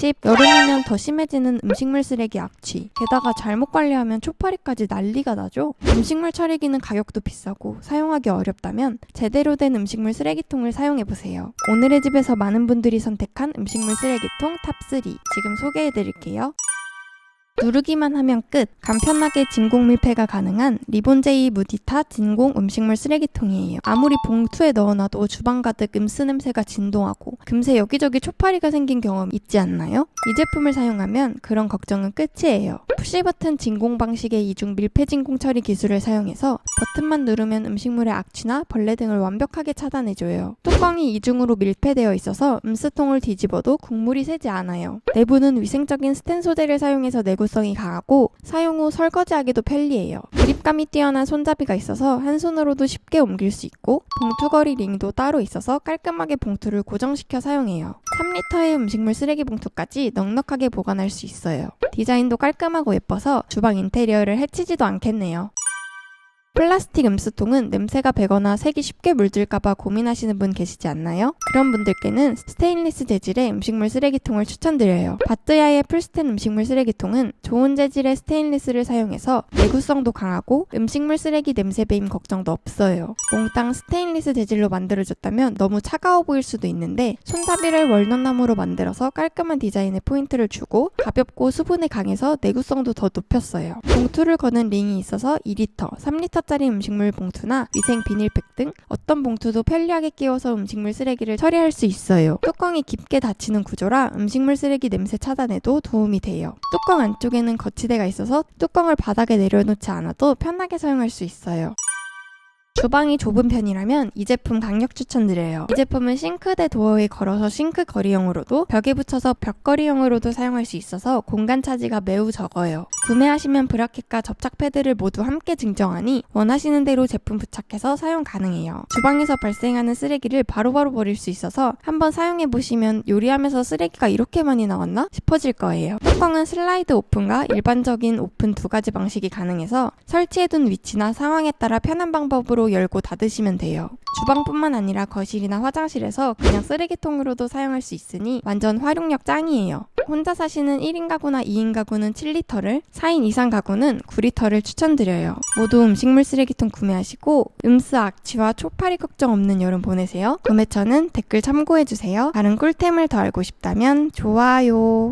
팁, 여름이면 더 심해지는 음식물 쓰레기 악취. 게다가 잘못 관리하면 초파리까지 난리가 나죠? 음식물 처리기는 가격도 비싸고 사용하기 어렵다면 제대로 된 음식물 쓰레기통을 사용해보세요. 오늘의 집에서 많은 분들이 선택한 음식물 쓰레기통 탑3 지금 소개해드릴게요. 누르기만 하면 끝! 간편하게 진공 밀폐가 가능한 리본제이 무디타 진공 음식물 쓰레기통이에요. 아무리 봉투에 넣어놔도 주방 가득 음스 냄새가 진동하고 금세 여기저기 초파리가 생긴 경험 있지 않나요? 이 제품을 사용하면 그런 걱정은 끝이에요. 푸시 버튼 진공 방식의 이중 밀폐 진공 처리 기술을 사용해서 버튼만 누르면 음식물의 악취나 벌레 등을 완벽하게 차단해줘요. 뚜껑이 이중으로 밀폐되어 있어서 음스통을 뒤집어도 국물이 새지 않아요. 내부는 위생적인 스텐 소재를 사용해서 내구성이 강하고 사용 후 설거지하기도 편리해요. 그립감이 뛰어난 손잡이가 있어서 한 손으로도 쉽게 옮길 수 있고 봉투걸이 링도 따로 있어서 깔끔하게 봉투를 고정시켜 사용해요. 3리터의 음식물 쓰레기 봉투까지 넉넉하게 보관할 수 있어요. 디자인도 깔끔하고 예뻐서 주방 인테리어를 해치지도 않겠네요. 플라스틱 음수통은 냄새가 배거나 색이 쉽게 물들까봐 고민하시는 분 계시지 않나요? 그런 분들께는 스테인리스 재질의 음식물 쓰레기통을 추천드려요. 바뜨야의 풀스텐 음식물 쓰레기통은 좋은 재질의 스테인리스를 사용해서 내구성도 강하고 음식물 쓰레기 냄새 배임 걱정도 없어요. 몽땅 스테인리스 재질로 만들어졌다면 너무 차가워 보일 수도 있는데 손잡이를 월넛나무로 만들어서 깔끔한 디자인에 포인트를 주고 가볍고 수분에 강해서 내구성도 더 높였어요. 봉투를 거는 링이 있어서 2리터, 3리터 짜리 음식물 봉투나 위생 비닐팩 등 어떤 봉투도 편리하게 끼워서 음식물 쓰레기를 처리할 수 있어요. 뚜껑이 깊게 닫히는 구조라 음식물 쓰레기 냄새 차단에도 도움이 돼요. 뚜껑 안쪽에는 거치대가 있어서 뚜껑을 바닥에 내려놓지 않아도 편하게 사용할 수 있어요. 주방이 좁은 편이라면 이 제품 강력 추천드려요. 이 제품은 싱크대 도어에 걸어서 싱크 거리형으로도 벽에 붙여서 벽걸이형으로도 사용할 수 있어서 공간 차지가 매우 적어요. 구매하시면 브라켓과 접착 패드를 모두 함께 증정하니 원하시는 대로 제품 부착해서 사용 가능해요. 주방에서 발생하는 쓰레기를 바로바로 버릴 수 있어서 한번 사용해 보시면 요리하면서 쓰레기가 이렇게 많이 나왔나 싶어질 거예요. 뚜껑은 슬라이드 오픈과 일반적인 오픈 두 가지 방식이 가능해서 설치해둔 위치나 상황에 따라 편한 방법으로 열고 닫으시면 돼요. 주방뿐만 아니라 거실이나 화장실에서 그냥 쓰레기통으로도 사용할 수 있으니 완전 활용력 짱이에요. 혼자 사시는 1인 가구나 2인 가구는 7리터를, 4인 이상 가구는 9리터를 추천드려요. 모두 음식물 쓰레기통 구매하시고 음스 악취와 초파리 걱정 없는 여름 보내세요. 구매처는 댓글 참고해주세요. 다른 꿀템을 더 알고 싶다면 좋아요.